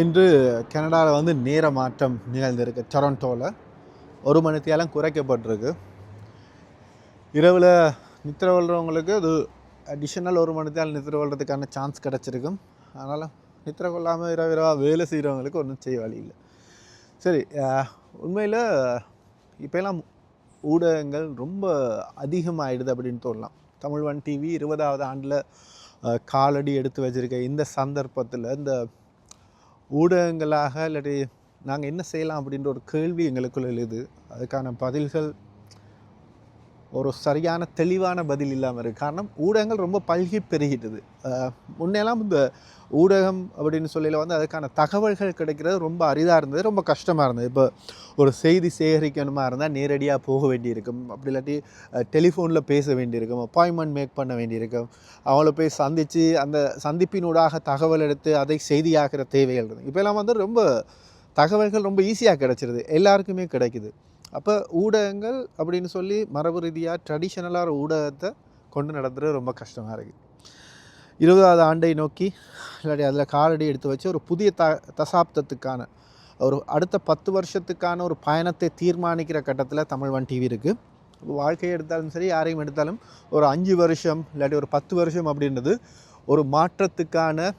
இன்று கனடாவில் வந்து நேர மாற்றம் நிகழ்ந்திருக்கு. டொரண்டோவில் ஒரு மணித்தியாலம் குறைக்கப்பட்டிருக்கு. இரவில் நித்திர கொள்றவங்களுக்கு அது அடிஷனல் ஒரு மணித்தியால் நித்திர கொள்றதுக்கான சான்ஸ் கிடச்சிருக்கும். அதனால் நித்திர கொள்ளாமல் இரவு இரவாக வேலை செய்கிறவங்களுக்கு ஒன்றும் செய்ய வழி இல்லை. சரி உண்மையில் இப்போலாம் ஊடகங்கள் ரொம்ப அதிகமாகிடுது அப்படின்னு சொல்லலாம். தமிழ் ஒன் டிவி இருபதாவது ஆண்டில் காலடி எடுத்து வச்சிருக்க இந்த சந்தர்ப்பத்தில் இந்த ஊடகங்களாக இல்லாட்டி நாங்கள் என்ன செய்யலாம் அப்படின்ற ஒரு கேள்வி எங்களுக்குள்ள எழுது. அதுக்கான பதில்கள் ஒரு சரியான தெளிவான பதில் இல்லாமல் இருக்குது காரணம் ஊடகங்கள் ரொம்ப பல்கி பெருகிட்டது. முன்னெல்லாம் இந்த ஊடகம் அப்படின்னு சொல்லல வந்து அதுக்கான தகவல்கள் கிடைக்கிறது ரொம்ப அரிதாக இருந்தது ரொம்ப கஷ்டமாக இருந்தது. இப்போ ஒரு செய்தி சேகரிக்கணுமா இருந்தால் நேரடியாக போக வேண்டியிருக்கும். அப்படி இல்லாட்டி டெலிஃபோனில் பேச வேண்டியிருக்கும் அப்பாயின்மெண்ட் மேக் பண்ண வேண்டியிருக்கும். அவங்கள போய் சந்தித்து அந்த சந்திப்பினூடாக தகவல் எடுத்து அதை செய்தியாகிற தேவைகள் இருந்தது இப்போலாம் வந்து ரொம்ப தகவல்கள் ரொம்ப ஈஸியாக கிடச்சிருது. எல்லாருக்குமே கிடைக்குது. அப்போ ஊடகங்கள் அப்படின்னு சொல்லி மரபு ரீதியாக ட்ரெடிஷ்னலாக ஊடகத்தை கொண்டு நடத்துகிறது ரொம்ப கஷ்டமாக இருக்குது இருபதாவது ஆண்டை நோக்கி இல்லாட்டி அதில் காலடி எடுத்து வச்சு ஒரு புதிய த தசாப்தத்துக்கான ஒரு அடுத்த பத்து வருஷத்துக்கான ஒரு பயணத்தை தீர்மானிக்கிற கட்டத்தில் தமிழ் டிவி இருக்குது வாழ்க்கையை எடுத்தாலும் சரி யாரையும் எடுத்தாலும் ஒரு அஞ்சு வருஷம் இல்லாட்டி ஒரு பத்து வருஷம் அப்படின்றது ஒரு மாற்றத்துக்கான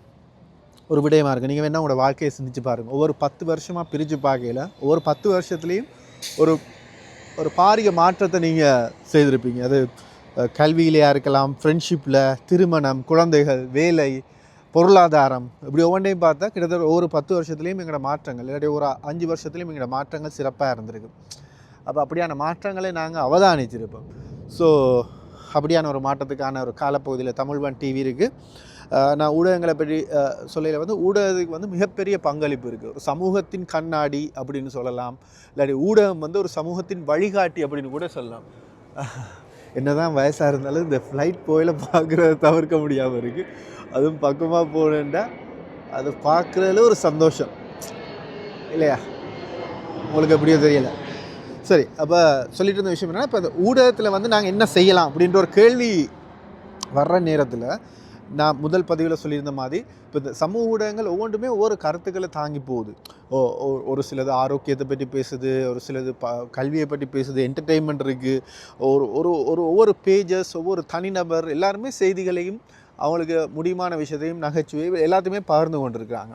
ஒரு விடயமாக இருக்குது நீங்கள் வேணால் உங்களோட வாழ்க்கையை சிந்திச்சு பாருங்கள் ஒவ்வொரு பத்து வருஷமாக பிரித்து பார்க்கையில் ஒவ்வொரு பத்து வருஷத்துலேயும் ஒரு ஒரு பாரிய மாற்றத்தை நீங்கள் செய்திருப்பீங்க. அது கல்வியிலையாக இருக்கலாம் ஃப்ரெண்ட்ஷிப்பில் திருமணம் குழந்தைகள் வேலை பொருளாதாரம் இப்படி ஒவ்வொன்றையும் பார்த்தா கிட்டத்தட்ட ஒவ்வொரு பத்து வருஷத்துலேயும் எங்களோட மாற்றங்கள் இல்லாட்டி ஒரு அஞ்சு வருஷத்துலேயும் எங்களோட மாற்றங்கள் சிறப்பாக இருந்திருக்கு. அப்போ அப்படியான மாற்றங்களை நாங்கள் அவதானிச்சிருப்போம். ஸோ அப்படியான ஒரு மாற்றத்துக்கான ஒரு காலப்பகுதியில் தமிழ்வன் டிவி இருக்குது நான் ஊடகங்களை பற்றி சொல்லையில் வந்து ஊடகத்துக்கு வந்து மிகப்பெரிய பங்களிப்பு இருக்குது ஒரு சமூகத்தின் கண்ணாடி அப்படின்னு சொல்லலாம். இல்லாட்டி ஊடகம் வந்து ஒரு சமூகத்தின் வழிகாட்டி அப்படின்னு கூட சொல்லலாம். என்னதான் வயசாக இருந்தாலும் இந்த ஃப்ளைட் போயில் பார்க்குறத தவிர்க்க முடியாமல் இருக்குது அதுவும் பக்கமாக போனேன்டா அது பார்க்குறதுல ஒரு சந்தோஷம். இல்லையா? உங்களுக்கு எப்படியோ தெரியலை. சரி அப்போ சொல்லிட்டு இருந்த விஷயம் என்னென்னா இப்போ இந்த ஊடகத்தில் வந்து நாங்கள் என்ன செய்யலாம் அப்படின்ற ஒரு கேள்வி வர்ற நேரத்தில் நான் முதல் பதிவில் சொல்லியிருந்த மாதிரி இப்போ இந்த சமூக ஊடகங்கள் ஒவ்வொன்றுமே ஒவ்வொரு கருத்துக்களை தாங்கி போகுது. ஓ ஓ- ஒரு சிலது ஆரோக்கியத்தை பற்றி பேசுது ஒரு சிலது ப கல்வியை பற்றி பேசுது என்டர்டெயின்மெண்ட் இருக்குது ஒரு ஒரு ஒரு ஒவ்வொரு பேஜஸ் ஒவ்வொரு தனிநபர் எல்லாருமே செய்திகளையும் அவங்களுக்கு முடியுமான விஷயத்தையும் நகைச்சுவை எல்லாத்தையுமே பகிர்ந்து கொண்டிருக்கிறாங்க.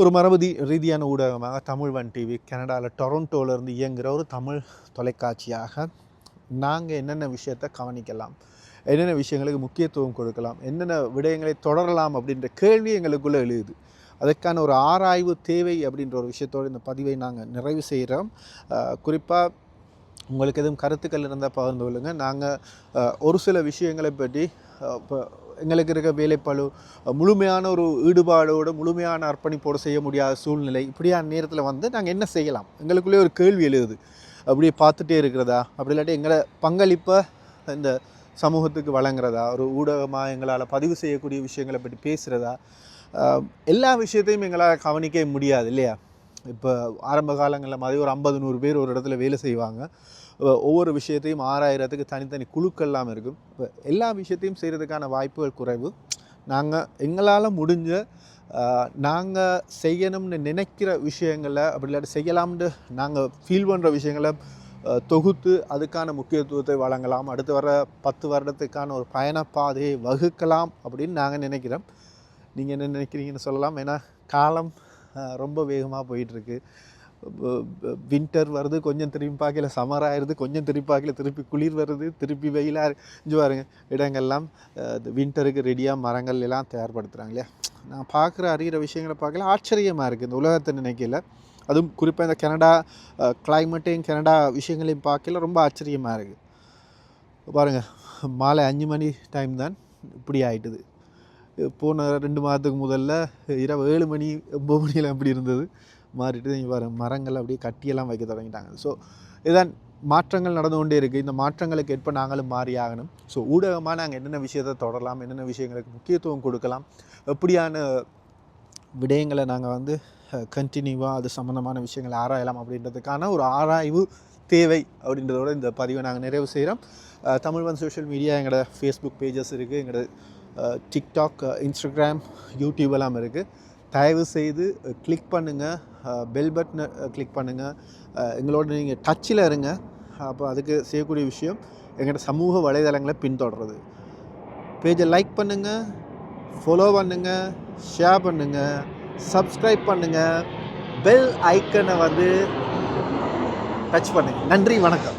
ஒரு மரபதி ரீதியான ஊடகமாக தமிழ் வன் டிவி கனடாவில் டொரண்டோலேருந்து இயங்குகிற ஒரு தமிழ் தொலைக்காட்சியாக நாங்கள் என்னென்ன விஷயத்தை கவனிக்கலாம் என்னென்ன விஷயங்களுக்கு முக்கியத்துவம் கொடுக்கலாம் என்னென்ன விடயங்களை தொடரலாம் அப்படின்ற கேள்வி எங்களுக்குள்ளே எழுது அதற்கான ஒரு ஆராய்வு தேவை அப்படின்ற ஒரு விஷயத்தோடு இந்த பதிவை நாங்கள் நிறைவு செய்கிறோம் குறிப்பாக உங்களுக்கு எதுவும் கருத்துக்கள் இருந்தால் பகிர்ந்து கொள்ளுங்கள் நாங்கள் ஒரு சில விஷயங்களை பற்றி இப்போ எங்களுக்கு இருக்க வேலைப்பழு முழுமையான ஒரு ஈடுபாடோடு முழுமையான அர்ப்பணிப்போடு செய்ய முடியாத சூழ்நிலை இப்படியான நேரத்தில் வந்து நாங்கள் என்ன செய்யலாம்? எங்களுக்குள்ளே ஒரு கேள்வி எழுது. அப்படியே பார்த்துட்டே இருக்கிறதா? அப்படி இல்லாட்டி எங்களை பங்களிப்பை இந்த சமூகத்துக்கு வழங்குறதா? ஒரு ஊடகமாக எங்களால் பதிவு செய்யக்கூடிய விஷயங்களை பற்றி பேசுகிறதா எல்லா விஷயத்தையும் எங்களால் கவனிக்க முடியாது இல்லையா? இப்போ ஆரம்ப காலங்களில் மாதிரி ஒரு ஐம்பது நூறு பேர் ஒரு இடத்துல வேலை செய்வாங்க. ஒவ்வொரு விஷயத்தையும் ஆறாயிரத்துக்கு தனித்தனி குழுக்கள்லாம் இருக்கும். இப்போ எல்லா விஷயத்தையும் செய்கிறதுக்கான வாய்ப்புகள் குறைவு. நாங்கள் எங்களால் முடிஞ்ச நாங்கள் செய்யணும்னு நினைக்கிற விஷயங்களை அப்படி இல்லாட்டி செய்யலாம்னு நாங்கள் ஃபீல் பண்ணுற விஷயங்களை தொகுத்து அதுக்கான முக்கியத்துவத்தை வழங்கலாம். அடுத்து வர பத்து வருடத்துக்கான ஒரு பயணப்பாதையை வகுக்கலாம் அப்படின்னு நாங்கள் நினைக்கிறோம். நீங்கள் என்ன நினைக்கிறீங்கன்னு சொல்லலாம். ஏன்னா காலம் ரொம்ப வேகமாக போயிட்டுருக்கு வின்டர் வருது கொஞ்சம் திரும்பி பார்க்கல சம்மர் ஆயிடுது கொஞ்சம் திரும்பி பார்க்கல திருப்பி குளிர் வருது திருப்பி வெயிலாக இங்கே பாருங்க இடங்கள்லாம் வின்டருக்கு ரெடியாக மரங்கள் எல்லாம் தயார்படுத்துகிறாங்க இல்லையா? நான் பார்க்குற அறிகிற விஷயங்களை பார்க்கல ஆச்சரியமாக இருக்குது இந்த உலகத்தை நினைக்கல அதுவும் குறிப்பாக இந்த கனடா கிளைமேட்டையும் கனடா விஷயங்களையும் பார்க்கல ரொம்ப ஆச்சரியமாக இருக்குது பாருங்கள் மாலை அஞ்சு மணி டைம் தான் இப்படி ஆகிட்டுது போன ரெண்டு மாதத்துக்கு முதல்ல இரவு ஏழு மணி ஒம்பது மணியெல்லாம் அப்படி இருந்தது. மாறிட்டு இங்கே மரங்கள் அப்படியே கட்டியெல்லாம் வைக்க தொடங்கிட்டாங்க. ஸோ இதுதான் மாற்றங்கள் நடந்து கொண்டே இருக்குது இந்த மாற்றங்களுக்கு ஏற்ப நாங்களும் மாறி ஆகணும். ஸோ ஊடகமாக நாங்கள் என்னென்ன விஷயத்தை தொடரலாம் என்னென்ன விஷயங்களுக்கு முக்கியத்துவம் கொடுக்கலாம் எப்படியான விடயங்களை நாங்கள் வந்து கண்டினியூவாக அது சம்மந்தமான விஷயங்களை ஆராயலாம் அப்படின்றதுக்கான ஒரு ஆராய்வு தேவை அப்படின்றதோட இந்த பதிவை நாங்கள் நிறைவு செய்கிறோம் தமிழ் ஒன் சோஷியல் மீடியா எங்களோட ஃபேஸ்புக் பேஜஸ் இருக்குது எங்களோட டிக்டாக் இன்ஸ்டாகிராம் யூடியூப் எல்லாம் இருக்குது தயவு செய்து கிளிக் பண்ணுங்கள் பெல் பட்டனை கிளிக் பண்ணுங்கள் எங்களோட நீங்கள் டச்சில் இருங்க. அப்போ அதுக்கு செய்யக்கூடிய விஷயம் எங்களோட சமூக வலைதளங்களை பின்தொடர்றது. பேஜை லைக் பண்ணுங்கள் ஃபாலோ பண்ணுங்கள் ஷேர் பண்ணுங்கள் சப்ஸ்கிரைப் பண்ணுங்கள் பெல் ஐக்கனை வந்து டச் பண்ணுங்கள் நன்றி வணக்கம்.